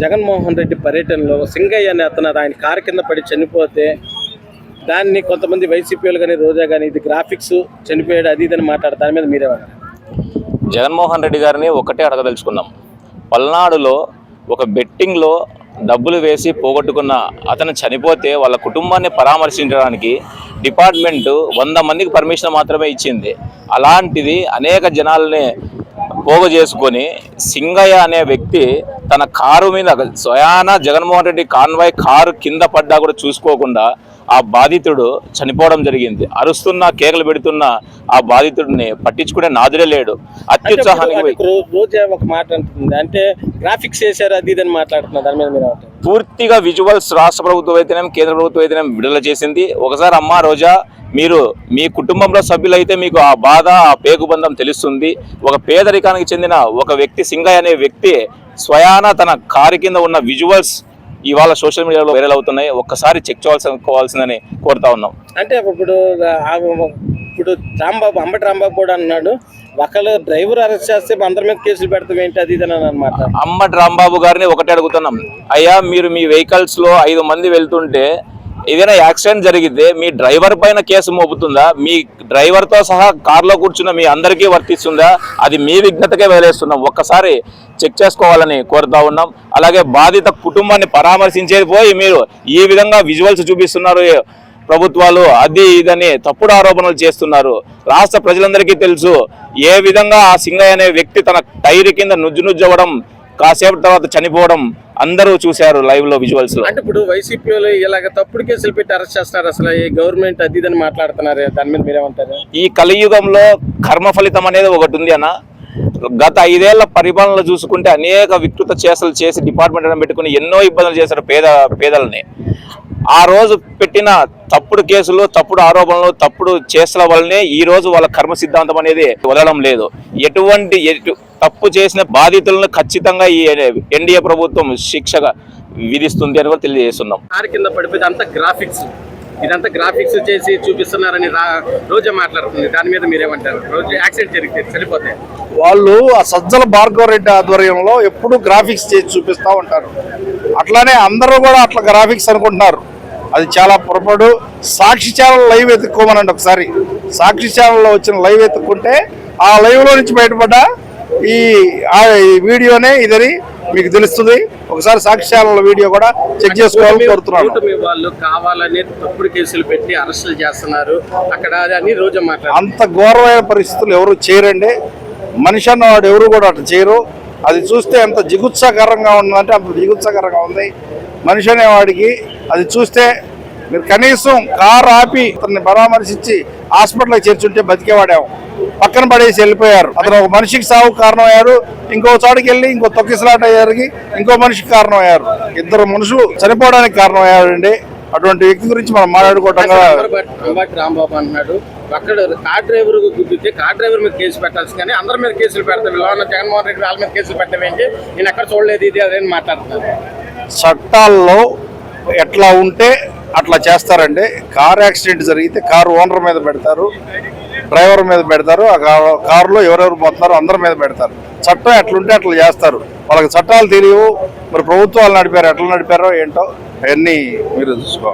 జగన్మోహన్ రెడ్డి పర్యటనలో సింగయ్య అనే అతను ఆయన కారు కింద పడి చనిపోతే దాన్ని కొంతమంది వైసీపీలు కానీ రోజా కానీ ఇది గ్రాఫిక్స్ చనిపోయాడు అది ఇది అని మాట్లాడారు. దాని మీద మీరే జగన్మోహన్ రెడ్డి గారిని ఒకటే అడగదలుచుకున్నాం. పల్నాడులో ఒక బెట్టింగ్లో డబ్బులు వేసి పోగొట్టుకున్న అతను చనిపోతే వాళ్ళ కుటుంబాన్ని పరామర్శించడానికి డిపార్ట్మెంట్ వంద మందికి పర్మిషన్ మాత్రమే ఇచ్చింది. అలాంటిది అనేక జనాల్ని పోగు చేసుకొని సింగయ్య అనే వ్యక్తి తన కారు మీద స్వయాన జగన్మోహన్ రెడ్డి కాన్వాయ్ కారు కింద పడ్డా కూడా చూసుకోకుండా ఆ బాధితుడు చనిపోవడం జరిగింది. అరుస్తున్న కేకలు పెడుతున్న ఆ బాధితుడిని పట్టించుకునే నాదుడే లేడు. అత్యుత్సాహానికి రోజా ఒక మాట అంటుంది అంటే గ్రాఫిక్స్ చేశారు అది దాని మీద మీరు పూర్తిగా విజువల్స్ రాష్ట్ర ప్రభుత్వం అయితేనేం కేంద్ర ప్రభుత్వం అయితేనేం విడుదల చేసింది. ఒకసారి అమ్మా రోజా మీరు మీ కుటుంబంలో సభ్యులైతే మీకు ఆ బాధ ఆ పేగుబంధం తెలుస్తుంది. ఒక పేదరికానికి చెందిన ఒక వ్యక్తి సింగయ్య అనే వ్యక్తి స్వయాన తన కారు కింద ఉన్న విజువల్స్ ఇవాళ సోషల్ మీడియాలో వైరల్ అవుతున్నాయి. ఒక్కసారి చెక్ చేయాల్సిందని కోరుతా ఉన్నాం. అంటే ఇప్పుడు ఇప్పుడు రాంబాబు అంబటి రాంబాబు కూడా అన్నాడు ఒకళ్ళు డ్రైవర్ అరెస్ట్ చేస్తే అందరి మీద కేసులు పెడతాం ఏంటి అది ఇది అని అనమాట అమ్మటి రాంబాబు గారిని ఒకటే అడుగుతున్నాం. అయ్యా మీరు మీ వెహికల్స్లో ఐదు మంది వెళ్తుంటే ఏదైనా యాక్సిడెంట్ జరిగితే మీ డ్రైవర్ పైన కేసు మోపుతుందా? మీ డ్రైవర్తో సహా కార్లో కూర్చున్న మీ అందరికీ వర్తిస్తుందా? అది మీ విఘ్నతకే వదిలేస్తున్నాం ఒక్కసారి చెక్ చేసుకోవాలని కోరుతా ఉన్నాం. అలాగే బాధిత కుటుంబాన్ని పరామర్శించేది పోయి మీరు ఈ విధంగా విజువల్స్ చూపిస్తున్నారు. ప్రభుత్వాలు అది ఇదని తప్పుడు ఆరోపణలు చేస్తున్నారు. రాష్ట్ర ప్రజలందరికీ తెలుసు ఏ విధంగా ఆ సింగయ్య అనే వ్యక్తి తన టైర్ కింద నుజ్జు నుజ్జవడం కాసేపటి తర్వాత చనిపోవడం అందరూ చూశారు లైవ్లో విజువల్స్లో. అంటే ఇప్పుడు వైసీపీ వాళ్ళు ఇలాగ తప్పుడు కేసులు పెట్టి అరెస్ట్ చేస్తున్నారు అసలు ఈ గవర్నమెంట్ అది ఇది అని మాట్లాడుతున్నారు. దాని మీద మీరేమంటారు? ఈ కలియుగంలో కర్మ ఫలితం అనేది ఒకటి ఉంది అన్న. గత ఐదేళ్ళ పరిపాలనలో చూసుకుంటే అనేక వికృత చేసలు చేసి డిపార్ట్మెంట్ పెట్టుకుని ఎన్నో ఇబ్బందులు చేశారు పేద పేదలని. ఆ రోజు పెట్టిన తప్పుడు కేసులు తప్పుడు ఆరోపణలు తప్పుడు చేసల వల్లనే ఈ రోజు వాళ్ళ కర్మ సిద్ధాంతం అనేది వదలడం లేదు. ఎటువంటి ఎటు- తప్పు చేసిన బాధితులను ఖచ్చితంగా ఈ ఎన్డీఏ ప్రభుత్వం శిక్షగా విధిస్తుంది అని కూడా తెలియజేస్తున్నాం. కారు కింద పడిపోతే అంతా గ్రాఫిక్స్ ఇదంతా గ్రాఫిక్స్ చేసి చూపిస్తున్నారని రా రోజే మాట్లాడుతుంది. దాని మీద మీరేమంటారు? రోజు యాక్సిడెంట్ జరిగితే చనిపోతే. వాళ్ళు ఆ సజ్జల భార్గవ రెడ్డి ఆధ్వర్యంలో ఎప్పుడు గ్రాఫిక్స్ చేసి చూపిస్తూ ఉంటారు. అట్లానే అందరూ కూడా అట్లా గ్రాఫిక్స్ అనుకుంటున్నారు. అది చాలా పొరపాటు. సాక్షి ఛానల్ లైవ్ ఎత్తుక్కోమనండి ఒకసారి. సాక్షి ఛానల్లో వచ్చిన లైవ్ ఎత్తుక్కుంటే ఆ లైవ్లో నుంచి బయటపడ్డ ఈ వీడియోనే ఇదని మీకు తెలుస్తుంది. ఒకసారి సాక్షి ఛానల్ వీడియో కూడా చెక్ చేసుకోవాలని కోరుతున్నాను. వాళ్ళు కావాలని తప్పుడు కేసులు పెట్టి అరెస్టులు చేస్తున్నారు. అక్కడ అని రోజు అంత ఘోరమైన పరిస్థితులు ఎవరు చేయరండి. మనిషి అన్నవాడు ఎవరు కూడా అట్లా చేయరు. అది చూస్తే ఎంత జిగుత్సాకరంగా ఉందంటే అంత జిగుత్సాకరంగా ఉంది. మనిషి అనేవాడికి అది చూస్తే మీరు కనీసం కారు ఆపి అతన్ని పరామర్శించి హాస్పిటల్కి చేర్చుంటే బతికేవాడేమో. పక్కన పడేసి వెళ్ళిపోయారు. అతను ఒక మనిషికి సాగు కారణం అయ్యారు ఇంకో చోటుకి వెళ్ళి ఇంకో తొక్కిసలాట అయ్యారికి ఇంకో మనిషికి కారణం అయ్యారు ఇద్దరు మనుషులు చనిపోవడానికి కారణం అయ్యారండి అటువంటి వ్యక్తి గురించి మనం మాట్లాడుకోవటం రాంబాబు అన్నాడు. అక్కడ కార్ డ్రైవర్ గుద్దితే కార్ డ్రైవర్ మీద కేసు పెట్టాల్సి కానీ అందరి మీద కేసులు పెడతాం. లోన జగన్మోహన్ రెడ్డి వాళ్ళ మీద కేసులు పెట్టడం ఏంటి? నేను ఎక్కడ చూడలేదు ఇది అదే మాట్లాడుతున్నాను చట్టాల్లో ఎట్లా ఉంటే అట్లా చేస్తారండి. కార్ యాక్సిడెంట్ జరిగితే కారు ఓనర్ మీద పెడతారు డ్రైవర్ మీద పెడతారు ఆ కారులో ఎవరెవరు పోతున్నారో అందరి మీద పెడతారు. చట్టం ఎట్లుంటే అట్లా చేస్తారు. వాళ్ళకి చట్టాలు తెలియవు. మరి ప్రభుత్వాలు నడిపారు ఎట్లా నడిపారో ఏంటో అవన్నీ మీరు చూసుకోవాలి.